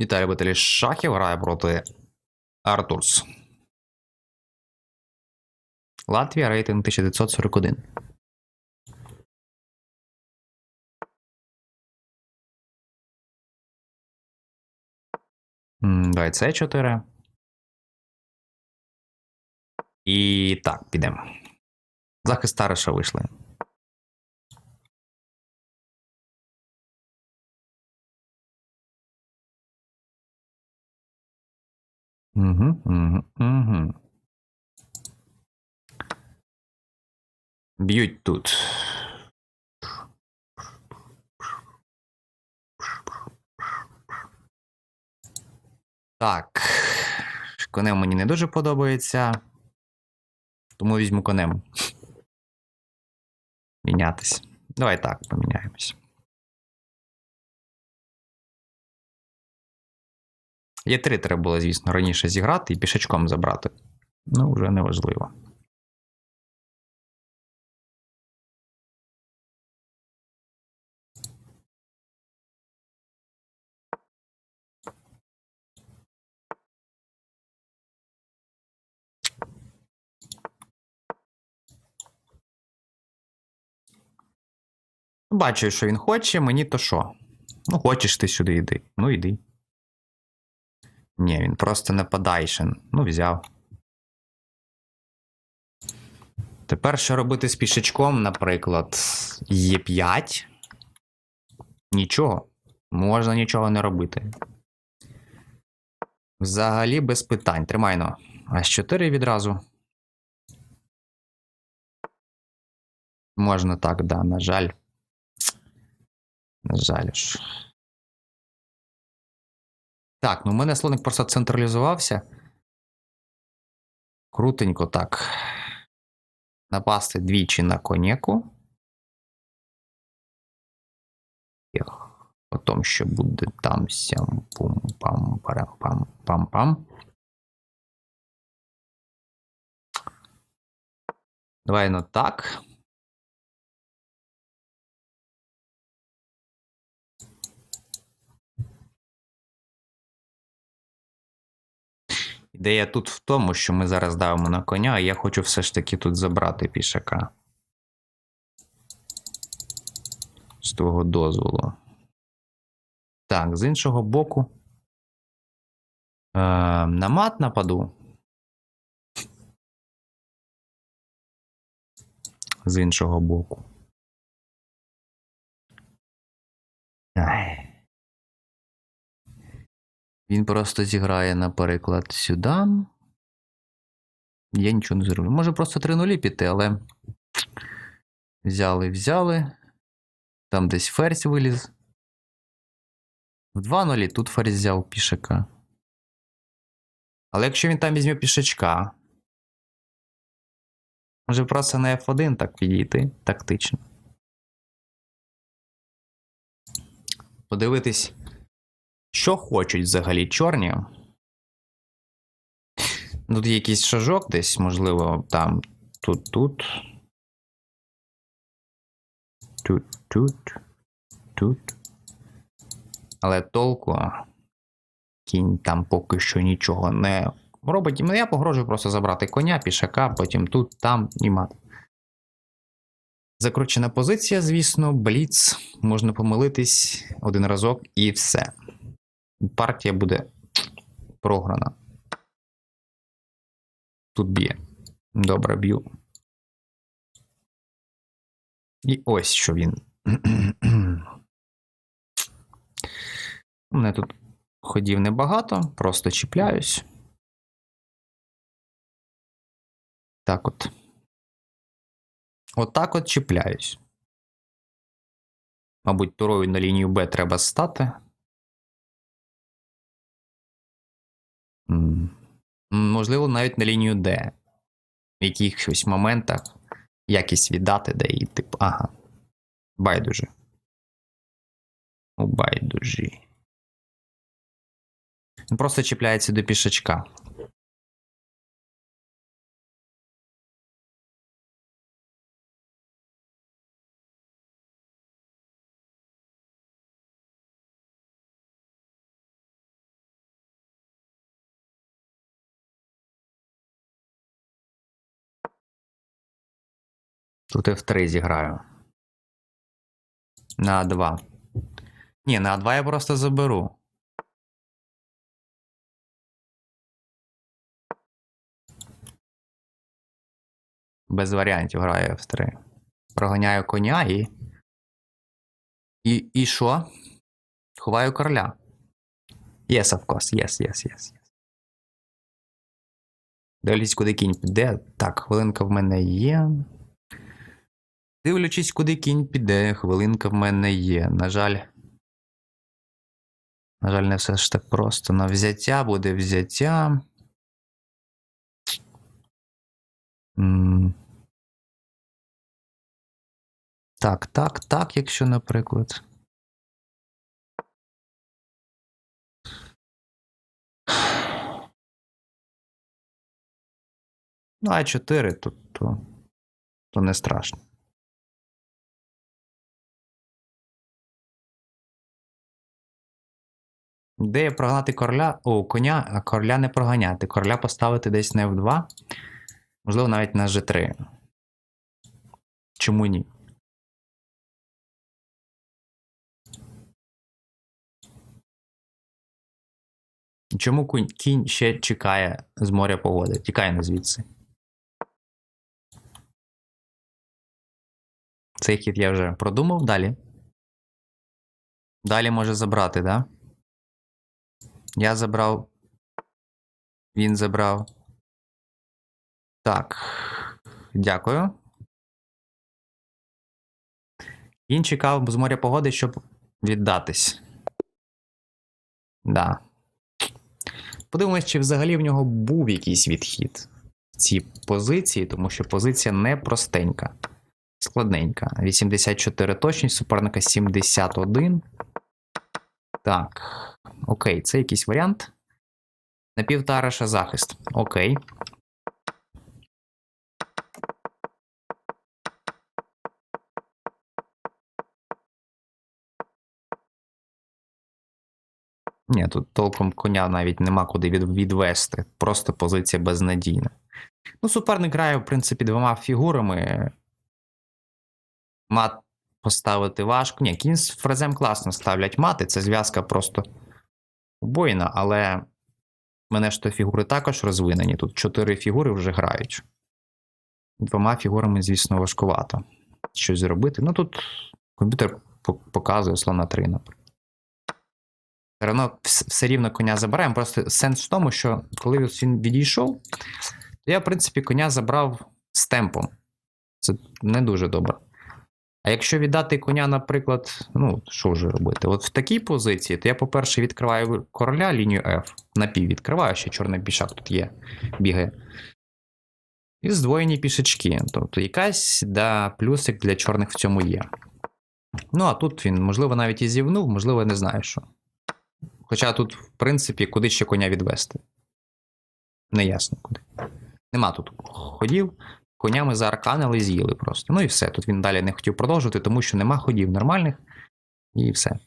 Віталій любителі шахів грає проти Артурс. Латвія рейтинг 1941. М, Давай це 4. І так, підемо. Захист Тариша вийшли. Угу, угу, угу. Б'ють тут. Так. Конем мені не дуже подобається. Тому візьму конем. Мінятись. Давай так, поміняємось. Є три треба було, звісно, раніше зіграти і пішечком забрати. Ну, вже не важливо. Бачу, що він хоче, мені то що? Ну, хочеш ти сюди йди. Ну, йди. Ні, він просто нападайшен. Ну, взяв. Тепер що робити з пішечком, наприклад, Є5. Нічого. Можна нічого не робити. Взагалі без питань. Тримай ну. С4 відразу. Можна так, да, на жаль. На жаль ж. Так, ну в мене слоник просто централізувався. Крутенько так. Напасти двічі на конєку. Потім що буде там сям пум пам парам пам пам пам. Давай ну так. Ідея тут в тому, що ми зараз давимо на коня, а я хочу все ж таки тут забрати пішака. З твого дозволу. Так, з іншого боку. Е, на мат нападу. З іншого боку. Ай. Він просто зіграє, наприклад, сюди. Я нічого не зроблю. Може просто 3 нулі піти, але. Взяли, взяли. Там десь ферзь виліз. В 2 нулі тут ферзь взяв пішака. Але якщо він там візьме пішачка. Може просто на F1 так підійти тактично. Подивитись. Що хочуть взагалі чорні? Тут є якийсь шажок десь, можливо, там, тут, тут. Тут, тут, тут. Але толку кінь там поки що нічого не робить. Ну, я погрожую просто забрати коня, пішака, потім тут, там і мат. Закручена позиція, звісно, бліц. Можна помилитись один разок і все партія буде програна. Тут б'є. Добре, б'ю. І ось що він. У мене тут ходів небагато, просто чіпляюсь. Так от. Отак от чіпляюсь. Мабуть, турою на лінію Б треба стати. Можливо, навіть на лінію Д. В якихось моментах якість віддати, де і типу, ага. Байдуже. У байдужі. Просто чіпляється до пішачка. Тут F3 зіграю. На А2. Ні, на А2 я просто заберу. Без варіантів граю F3. Проганяю коня і. І, і що? Ховаю короля. Yes, of course. Yes, yes, yes. yes. Дивлюсь, куди кінь піде. Так, хвилинка в мене є. Дивлячись, куди кінь піде, хвилинка в мене є. На жаль. На жаль, не все ж так просто. На взяття буде взяття. Так, так, так, якщо, наприклад. Ну, А4, то, то, то не страшно. Ідея прогнати короля. О, коня, а короля не проганяти. Короля поставити десь на F2. Можливо, навіть на G3. Чому ні? Чому кінь, ще чекає з моря погоди? Тікає не звідси. Цей хід я вже продумав далі. Далі може забрати, так? Да? Я забрав. Він забрав. Так. Дякую. Він чекав з моря погоди, щоб віддатись. Да. Подивимось, чи взагалі в нього був якийсь відхід в цій позиції, тому що позиція не простенька. Складненька. 84 точність, суперника 71. Так. Окей, це якийсь варіант. Напівтариша захист. Окей. Ні, тут толком коня навіть нема куди від, відвести. Просто позиція безнадійна. Ну, суперник грає, в принципі, двома фігурами. Мат поставити важко. Ні, кінь з фрезем класно ставлять мати. Це зв'язка просто убойна, але мене ж то фігури також розвинені. Тут чотири фігури вже грають. Двома фігурами, звісно, важкувато щось зробити. Ну тут комп'ютер показує слона 3, наприклад. Все одно все рівно коня забираємо. Просто сенс в тому, що коли він відійшов, то я, в принципі, коня забрав з темпом. Це не дуже добре. А якщо віддати коня, наприклад, ну, що вже робити? От в такій позиції, то я, по-перше, відкриваю короля лінію F, напів відкриваю, ще чорний пішак тут є, бігає. І здвоєні пішечки. Тобто якась да, плюсик для чорних в цьому є. Ну, а тут він, можливо, навіть і зівнув, можливо, я не знаю що. Хоча тут, в принципі, куди ще коня відвести. Неясно куди. Нема тут ходів. Коня ми заарканили, з'їли просто. Ну і все. Тут він далі не хотів продовжувати, тому що нема ходів нормальних. І все.